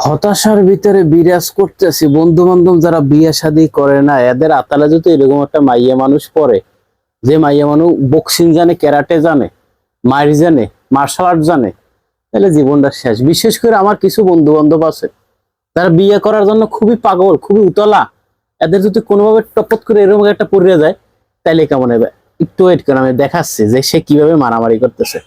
হতাশার ভিতরে বিরাজ করতেছি বন্ধু বান্ধব যারা বিয়ে শাদী করে না, এদের আতালে যদি এরকম একটা মাইয়া মানুষ পড়ে, যে মাইয়া মানুষ বক্সিং জানে ক্যারাটে জানে মারি জানে মার্শাল আর্ট জানে, তাহলে জীবনটা শেষ। বিশেষ করে আমার কিছু বন্ধু বান্ধব আছে, তারা বিয়ে করার জন্য খুবই পাগল, খুবই উতলা। এদের যদি কোনোভাবে টপত করে এরকম একটা পড়ে যায় তাহলে কেমন হবে? একটু ওয়েট করে আমি দেখাচ্ছি যে সে কীভাবে মারামারি করতেছে।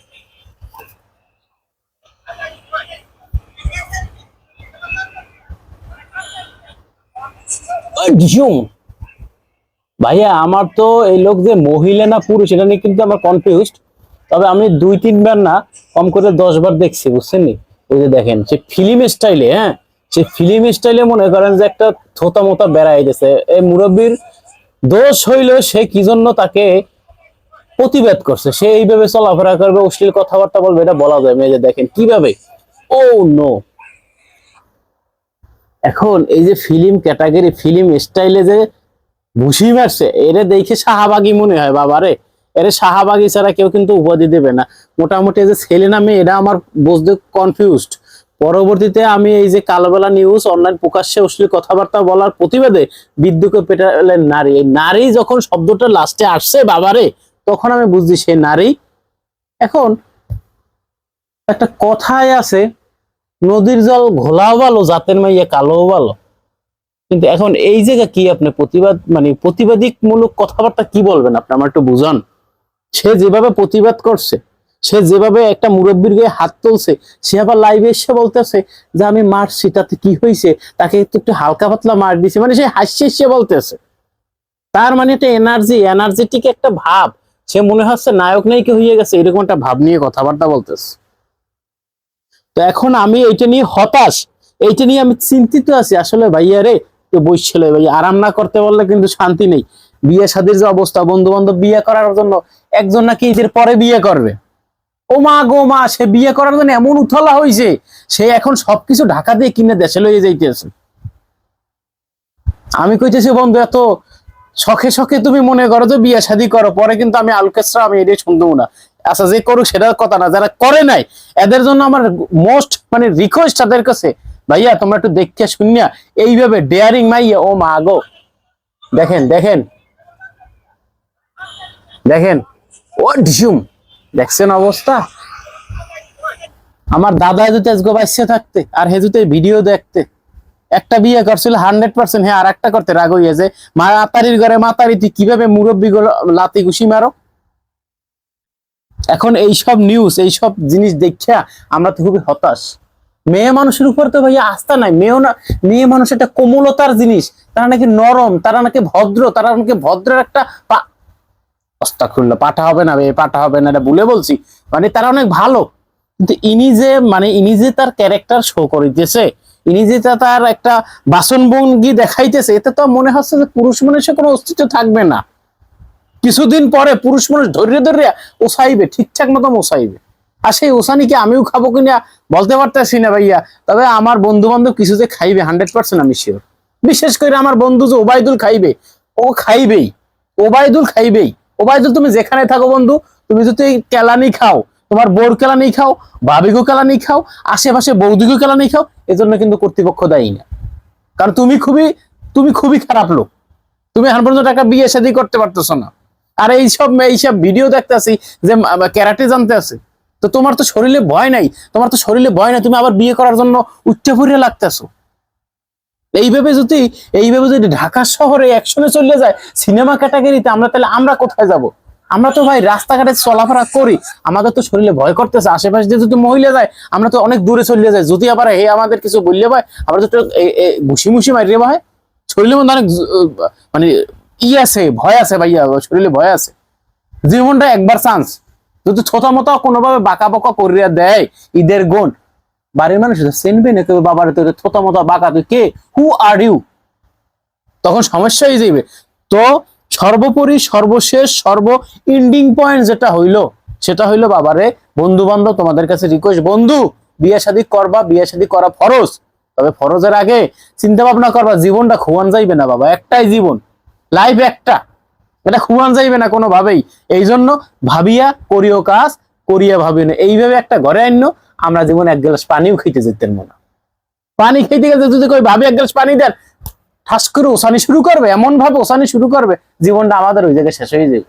ওই ভাইয়া, আমার তো এই লোক যে মহিলা না পুরুষ, এটা নিয়ে কিন্তু আমার কনফিউজড তবে আমি দুই, তিনবার না কম করে দশ বার দেখছি, বুঝছেন ওই যে দেখেন, সে ফিল্ম স্টাইলে হ্যাঁ? সে ফিল্ম স্টাইলে মনে করেন যে একটা থোতা মোতা বেড়াই দিছে এই মুরব্বীর দোষ হইলেও সে কি জন্য তাকে প্রতিবাদ করছে? সে এইভাবে চলাফেরা করবে, অশ্লীল কথাবার্তা বলবে, এটা বলা যায় মেয়ে দেখেন, কীভাবে? ও নো এখন এই যে ফিল্ম ক্যাটাগরি ফিল্ম স্টাইলে যে ঘুষি মারছে, এরে দেখে শাহাবাগি মনে হয়, বাবারে। এরে শাহাবাগি ছাড়া কেউ কিন্তু উপাধি দেবে না। মোটামুটি যে ছেলে নামে এটা আমার বুঝতে কনফিউজড পরবর্তীতে আমি এই যে কালবেলা নিউজ অনলাইন প্রকাশ্যে অশ্লীল কথাবার্তা বলার প্রতিবাদে বিদ্যুকে পেটালেন নারী। এই নারী যখন শব্দটা লাস্টে আসছে, বাবারে, তখন আমি বুঝছি সে নারী। এখন একটা কথায় আছে নদীর জল ঘোলাও ভালো, জাতের মাইয়া কালো ভালো। কিন্তু এখন এই জায়গা কি আপনি প্রতিবাদ মানে প্রতিবাদীমূলক কথাবার্তা কি বলবেন? আপনি আমার একটু বুঝান। সে যেভাবে প্রতিবাদ করছে, সে যেভাবে একটা মুরব্বীর গায়ে হাত তুলছে, সে আবার লাইভে এসে বলতেছে যে আমি মারছি তাতে কি হয়েছে তাকে একটু একটু হালকা পাতলা মার দিছে মানে সে হাসছে সে বলতেছে। তার মানে একটা এনার্জি এনার্জেটিক একটা ভাব। সে মনে হচ্ছে নায়ক নায়িকা হয়ে গেছে, এরকম একটা ভাব নিয়ে কথাবার্তা বলতেছে। তো এখন আমি এইটা নিয়ে হতাশ। এইটা নিয়ে আমি চিন্তিত আছি। আসলে ভাইয়া রে তো বসছিল ভাই আরাম না করতে বললে কিন্তু শান্তি নেই। বিয়ে শাদীর যে অবস্থা বন্ধু বান্ধব বিয়ে করার জন্য একজন নাকি ঈদের পরে বিয়ে করবে। ও মা গো মা, সে বিয়ে করার জন্য এমন উথলা হয়েছে সে এখন সবকিছু ঢাকা দিয়ে কিনে দেশে লইয়ে যাইতেছে। আমি কইতেছি, বন্ধু, এত শখে শখে তুমি মনে করো যে বিয়ে শাদী করো, পরে কিন্তু আমি আলকেসরা, আমি এটাই শুনব না। আচ্ছা যে করুক সেটার কথা না। যারা করে নাই, এদের জন্য আমার মোস্ট মানে রিকোয়েস্ট তাদের কাছে, ভাইয়া, তোমরা একটু দেখে শুনিয়া এইভাবে ডেয়ারিং মাইয়া, ও মা গো। দেখেন দেখেন। দেখেন, ও ঢিসুম। দেখছেন অবস্থা? আমার দাদা যদি আজকে বাইসে থাকতে, আর হেজুতে ভিডিও দেখতে। একটা বিয়ে করছিল হান্ড্রেড পার্সেন্ট হ্যাঁ আর একটা করতে রাগ হইয়াছে। মা, আতারির ঘরে মাতারি তুই কীভাবে মুরব্বী লাতি ঘুষি মারো? এখন এইসব নিউজ এইসব জিনিস দেখিয়া আমরা তো খুবই হতাশ। মেয়ে মানুষের উপর তো ভাইয়া আস্থা নাই। মেয়েও না, মেয়ে মানুষ একটা কোমলতার জিনিস। তারা নাকি নরম, তারা নাকি ভদ্র, তারা নাকি ভদ্রের একটা পাঠা হবে না পাঠা হবে না, এটা ভুলে বলছি। মানে তারা অনেক ভালো। কিন্তু ইনি যে মানে ইনি যে তার ক্যারেক্টার শো করিতেছে, ইনি যে তার একটা বাসনভঙ্গি দেখাইতেছে, এতে তো মনে হচ্ছে যে পুরুষ মানুষের কোনো অস্তিত্ব থাকবে না। কিছুদিন পরে পুরুষ মানুষ ধৈর্য ধরে ওসাইবে, ঠিকঠাক মতো ওসাইবে। আর সেই ওসানিকে আমিও খাব কিনা বলতে পারতেছি না ভাইয়া। তবে আমার বন্ধু বান্ধব কিছু যে খাইবে হান্ড্রেড পার্সেন্ট আমি শিওর বিশেষ করে আমার বন্ধু যে ওবায়দুল খাইবে, ও খাইবেই। ওবায়দুল খাইবেই। ওবায়দুল, তুমি যেখানে থাকো বন্ধু, তুমি যদি কেলানি খাও, তোমার বোর কেলানি খাও ভাবিগো কেলানি খাও, আশেপাশে বৌদিগো কেলানি খাও, এজন্য কিন্তু কর্তৃপক্ষ দায়ী না। কারণ তুমি খুবই তুমি খুবই খারাপ লোক। তুমি এখন পর্যন্ত একটা বিয়ে শাদী করতে পারতেছো না। আর এইসব এইসব ভিডিও দেখতেছি যে ক্যারাটে জানতে আছে। তো তোমার তো শরীরে ভয় নাই। তোমার তো শরীরে ভয় নাই। তুমি আবার বিয়ে করার জন্য উচ্চ ফুরিয়ে লাগতেছো। এইভাবে যদি এইভাবে যদি ঢাকা শহরে একশনে চলে যায় সিনেমা ক্যাটাগরিতে আমরা তাহলে আমরা কোথায় যাব? আমরা তো ভাই রাস্তাঘাটে চলাফেরা করি। আমাদের তো শরীরে ভয় করতেছে। আশেপাশে দিয়ে যদি মহিলা যায়, আমরা তো অনেক দূরে চলে যাই। যদি আবার হে আমাদের কিছু বললে ভাই, আমরা তো ঘুষি মুষি মারিয়ে ভাই। শরীরের মধ্যে অনেক মানে ই আছে, ভয় আছে ভাইয়া, শরীরে ভয় আছে। জীবনটা একবার চান্স যদি ছোট মতো কোনোভাবে বাঁকা বাঁকা করিয়া দেয়, ঈদের গুণ। বাড়ির মানুষ চিনবে না কেউ বাবার তোর থোতা মতো বাঁকা তুই কে? হু আর ইউ তখন সমস্যা হয়ে যাবে তো সর্বোপরি সর্বশেষ, সর্ব ইন্ডিং পয়েন্ট যেটা হইল, সেটা হইল বাবারে বন্ধু বান্ধব তোমাদের কাছে রিকোয়েস্ট বন্ধু, বিয়ে শাদী করবা, বিয়ে শাদী করা ফরজ। তবে ফরজের আগে চিন্তা ভাবনা করবা, জীবনটা খুয়ান যাইবে না বাবা, একটাই জীবন। লাইফ একটা। এটা খুয়ান যাইবে না কোনোভাবেই। এই জন্য ভাবিয়া করিও কাজ, করিয়া ভাবিও না। এইভাবে একটা ঘরে আন্য আমরা জীবন এক গ্লাস পানিও খেতে যেতেন মনে পানি খেতে গেলে যদি কই ভাবি এক গ্লাস পানি দেন, ঠাস করে ওসানি শুরু করবে এমন ভাবে ওসানি শুরু করবে, জীবনটা আমাদের ওই জায়গায় শেষ হয়ে যাবে।